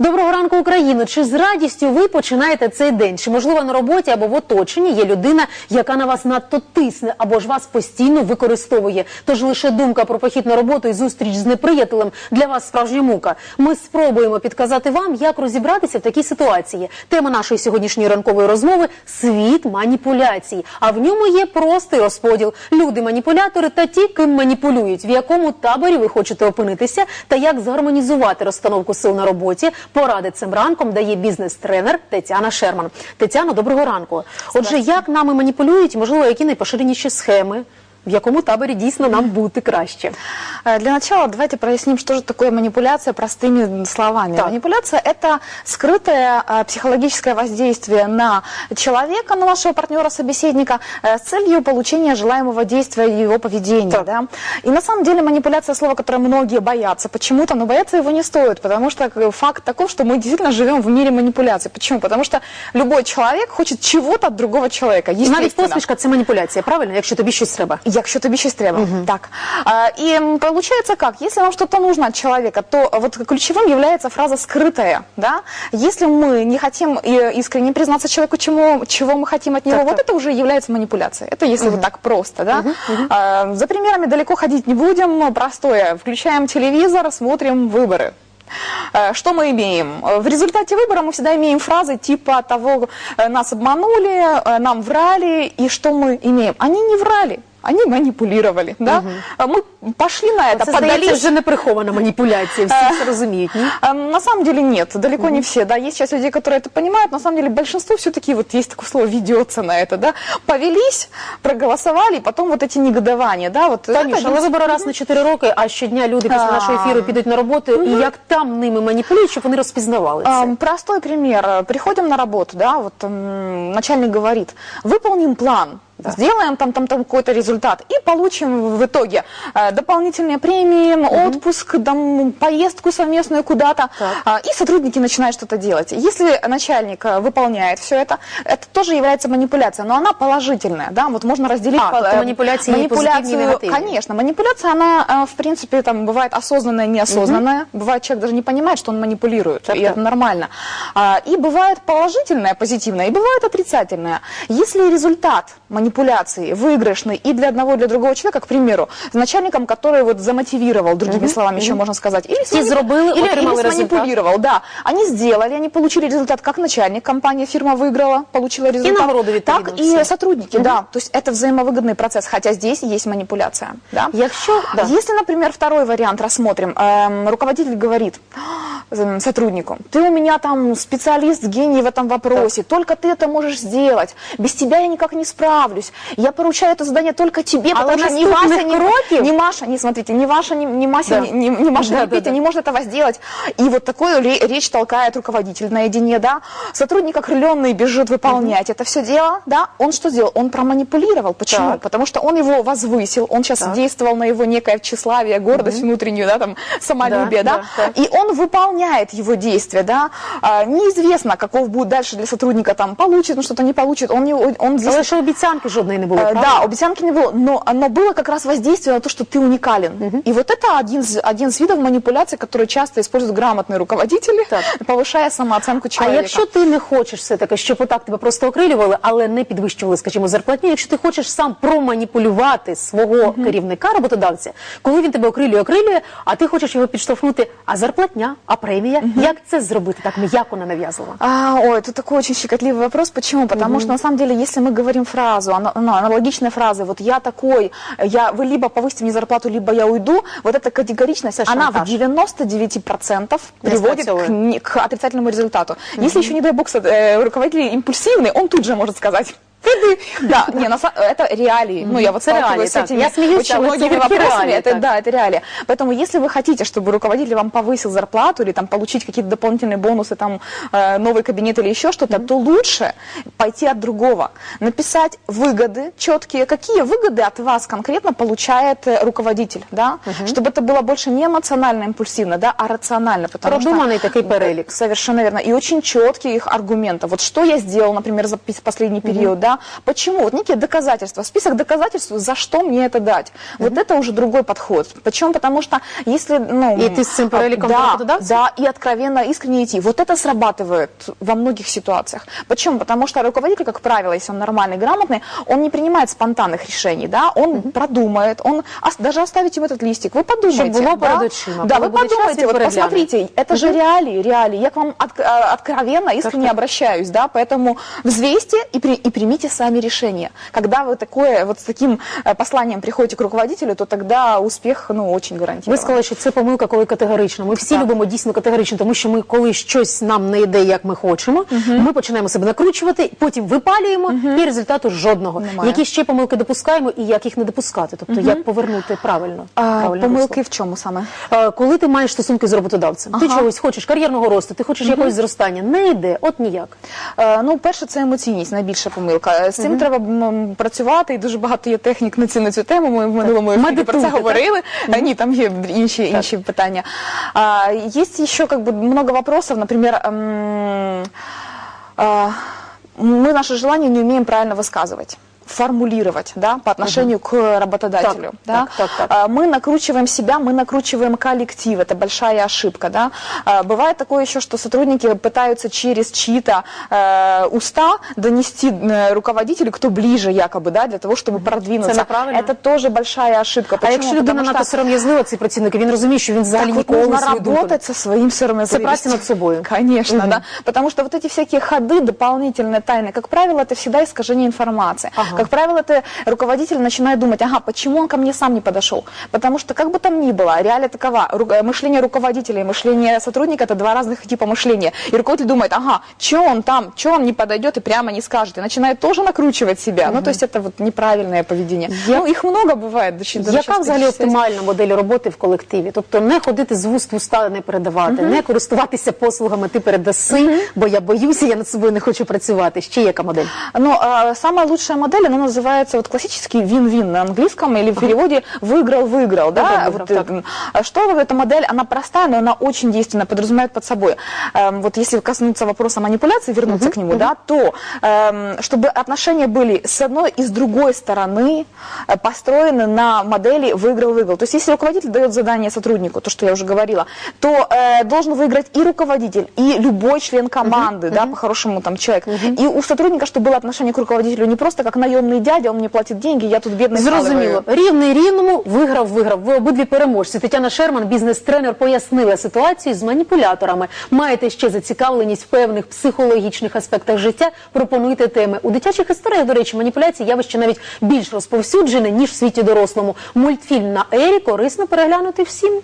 Доброго ранку, Україно! Чи з радістю ви починаєте цей день? Чи можливо на роботі або в оточенні є людина, яка на вас надто тисне, або ж вас постійно використовує? Тож лише думка про похід на роботу і зустріч з неприятелем для вас справжня мука. Ми спробуємо підказати вам, як розібратися в такій ситуації. Тема нашої сьогоднішньої ранкової розмови світ маніпуляцій. А в ньому є простий розподіл: люди маніпулятори та ті, ким маніпулюють, в якому таборі ви хочете опинитися, та як згармонізувати розстановку сил на роботі. Поради цим ранком дає бізнес-тренер Тетяна Шерман. Тетяно, доброго ранку. Отже, як нами маніпулюють, можливо, які найпоширеніші схеми, в якому таборі дійсно нам бути краще? Э, Для начала давайте проясним, что же такое манипуляция простыми словами. Так. Манипуляция – это скрытое э, психологическое воздействие на человека, на нашего партнера, собеседника, э, с целью получения желаемого действия его поведения. Так. Да? И на самом деле манипуляция – слово, которое многие боятся почему-то, но бояться его не стоит, потому что э, факт таков, что мы действительно живем в мире манипуляций. Почему? Потому что любой человек хочет чего-то от другого человека, Навіть естественно. посмішка це маніпуляція, правильно, якщо тобі щось треба. Якщо тобі щось треба. Так. А, И получается как? Если нам что-то нужно от человека, то вот ключевым является фраза «скрытая». Да? Если мы не хотим искренне признаться человеку, чему, чего мы хотим от него, Так, вот так. это уже является манипуляцией. Это если вот так просто. Да? А, За примерами далеко ходить не будем. Простое. Включаем телевизор, смотрим выборы. Э, Что мы имеем? В результате выбора мы всегда имеем фразы типа того, нас обманули, э, нам врали, и что мы имеем? Они не врали Они манипулировали, да? А Мы пошли на это, Це здається поддались. вже не прихована маніпуляція. Всі це розуміють. Ні? А, На самом деле нет, далеко не все, да, есть сейчас люди, которые это понимают, на самом деле большинство все-таки, вот есть такое слово, ведется на это, да, повелись, проголосовали, и потом вот эти негодования, да, вот. это Танюш, але один- вибори раз на 4 роки, а щодня люди після А. нашого ефіру підуть на роботу, і як там ними маніпулюють, щоб вони розпізнавали це. Ам, Простой пример. Приходим на работу, да, вот м, начальник говорит, выполним план, сделаем там, там, там какой-то результат и получим в итоге э, дополнительные премии, отпуск, там, поездку совместную куда-то. А, и сотрудники начинают что-то делать. Если начальник э, выполняет все это, это тоже является манипуляцией, но она положительная, да, вот можно разделить А, по- э, манипуляции и и негативные. Конечно, манипуляция, она, э, в принципе, там бывает осознанная, неосознанная. Бывает, человек даже не понимает, что он манипулирует, Так, и так. это нормально. А, И бывает положительное, позитивное, и бывает отрицательное. Если результат манипуляции выигрышный и для одного, и для другого человека, к примеру, с начальником, который вот замотивировал, другими словами еще можно сказать, или, с Ті зробили, или, отримали или результат. сманипулировал, да. Они сделали, они получили результат, как начальник, компания, фирма выиграла, получила результат. нагороду Так відповідно и всі. сотрудники, да. То есть это взаимовыгодный процесс, хотя здесь есть манипуляция, да. Якщо да. Если, например, второй вариант рассмотрим, эм, руководитель говорит эм, сотруднику, ты у меня там специалист, гений в этом вопросе, только ты это можешь сделать, без тебя я никак не справлюсь, я поручаю это задание только тебе, Але потому что ни Вася, ни, ни Маша, не смотрите, ни Ваша, ни, ни Мася, Да. ни, ни- ни Маша, Да, ни да, Петя да. не может этого сделать. И вот такую ре- речь толкает руководитель наедине, да, сотрудник окрыленный бежит выполнять это все дело, да, он что сделал? Он проманипулировал, почему? Так. Потому что он его возвысил, он сейчас Так. действовал на его некое тщеславие, гордость внутреннюю, да, там, самолюбие, Да, да, да, так. и он выполняет его действия, да, А, неизвестно, каков будет дальше для сотрудника, там, получит он что-то, не получит, он, не, он здесь Але ще обіцянки жодної не було. Э, правда? Да, обезьянки не было, но оно было как раз воздействие на то, что ты уникален. И вот это один, из- один из видов манипуляции, который часто используют грамотные руководители, Так. повышая самооценку А человека. якщо ти не хочеш все-таки, щоб отак тебе просто окрилювали, але не підвищували, скажімо, зарплатню, якщо ти хочеш сам проманіпулювати свого керівника, роботодавця, коли він тебе окрилює, окрилює, а ти хочеш його підштовхнути, а зарплатня, а премія, як це зробити так м'яко ненав'язливо? А, ой, это такой очень щекотливый вопрос. Почему? Потому что на самом деле, если мы говорим фразу, ана- ну, аналогичная фраза, вот я такой, я, вы либо повысите мне зарплату, либо я уйду, вот эта категоричность, Это она в шантаж. 99% приводит к, не- к отрицательному результату. Если еще, не дай бог, со- э, руководитель импульсивный, он тут же может сказать. Да, не, на это реалии. Ну, я вот Это реалии, сталкиваюсь с этими Я смеюсь, очень многими вопросами. реалии, Это, так. да, это реалия. Поэтому, если вы хотите, чтобы руководитель вам повысил зарплату или там получить какие-то дополнительные бонусы, там э, новый кабинет или еще что-то, то лучше пойти от другого, написать выгоды четкие, какие выгоды от вас конкретно получает э, руководитель, да, чтобы это было больше не эмоционально, импульсивно, да, а рационально, потому что Продуманный такой перелик. Совершенно верно. И очень четкие их аргументы. Вот что я сделал, например, за последний период, да, да? Почему? Вот некие доказательства, список доказательств, за что мне это дать. Вот это уже другой подход. Почему? Потому что если, ну... И ты с этим переликом да, работодавцев? да, и откровенно, искренне идти. Вот это срабатывает во многих ситуациях. Почему? Потому что руководитель, как правило, если он нормальный, грамотный, он не принимает спонтанных решений, да, он продумает, он даже оставить ему этот листик, вы подумайте. Щоб було да? Да, коли вы подумайте, вот посмотрите, это же реалии, реалии. Я к вам от- а, откровенно, искренне так. обращаюсь, да, поэтому взвесьте и, при- и примите сами решение. Когда вы такое, вот с таким э, посланием приходите к руководителю, то тогда успех, ну, очень Ви гарантирован. сказали, що це помилка, коли категорично. Ми всі любимо дійсно категорично, тому що ми, коли щось нам не йде, як ми хочемо, ми починаємо себе накручувати, потім випалюємо, і результату жодного. Немає. Які ще помилки допускаємо і як їх не допускати? Тобто як повернути правильно? А, помилки в чому саме? Е, Коли ти маєш стосунки з роботодавцем, ти чогось хочеш кар'єрного росту, ти хочеш якогось зростання, не йде, от ніяк. Е, Ну, перше, це емоційність, найбільша помилка. Е, З цим треба м, працювати, і дуже багато є технік на цю, на цю тему. Ми в минулому ефірі про Медитуйте, це так? говорили. Е, Ні, там є інші, інші питання. А, Есть еще как бы много вопросов, например, м, а, мы наши желания не умеем правильно высказывать формулировать, да, по отношению к работодателю, Так, да. так, так, так. А, Мы накручиваем себя, мы накручиваем коллектив, это большая ошибка, да. А, Бывает такое еще, что сотрудники пытаются через чьи-то э, уста донести э, руководителю, кто ближе якобы, да, для того, чтобы продвинуться. Это неправильно. Это тоже большая ошибка. А Почему? якщо людина Потому надто что сором'язлива, цей працівник, і він розуміє, що він взагалі так вот ніколи нужно свою думку не- работать со своим соромязливостью. Это праця над собой. Конечно, да. Потому что вот эти всякие ходы, дополнительные тайны, как правило, это всегда искажение информации. Ага. Как правило, это руководитель начинает думать, ага, почему он ко мне сам не подошел? Потому что, как бы там ни было, реалия такова, э, мышление руководителя и мышление сотрудника – это два разных типа мышления. И руководитель думает, ага, что он там, что он не подойдет и прямо не скажет. И начинает тоже накручивать себя. Ну, то есть это вот неправильное поведение. Я- Ну, их много бывает. щ- до Яка взагалі оптимальна модель роботи в колективі? Тобто не ходити з вуст в уста, не передавати, не користуватися послугами ти передаси, бо я боюся, я над собою не хочу працювати. Ще яка модель? Но а, самая лучшая модель, она называется вот классический вин-вин на английском или в переводе выиграл-выиграл. Да? Вот, так. а что эта модель, она простая, но она очень действенная, подразумевает под собой. Эм, вот если коснуться вопроса манипуляции, вернуться к нему, да, то эм, чтобы отношения были с одной и с другой стороны э, построены на модели выиграл-выиграл. То есть если руководитель дает задание сотруднику, то, что я уже говорила, то э, должен выиграть и руководитель, и любой член команды, да, по-хорошему там человек. И у сотрудника, чтобы было отношение к руководителю не просто как наемный дядя, он мне платит деньги, я тут бедный Зрозуміло, рівний рівному виграв, виграв. Ви обидві переможці. Тетяна Шерман, бізнес-тренер, пояснила ситуацію з маніпуляторами. Маєте ще зацікавленість в певних психологічних аспектах життя? Пропонуйте теми у дитячих історіях. До речі, маніпуляції явище навіть більш розповсюджене ніж в світі дорослому. Мультфільм на ері корисно переглянути всім.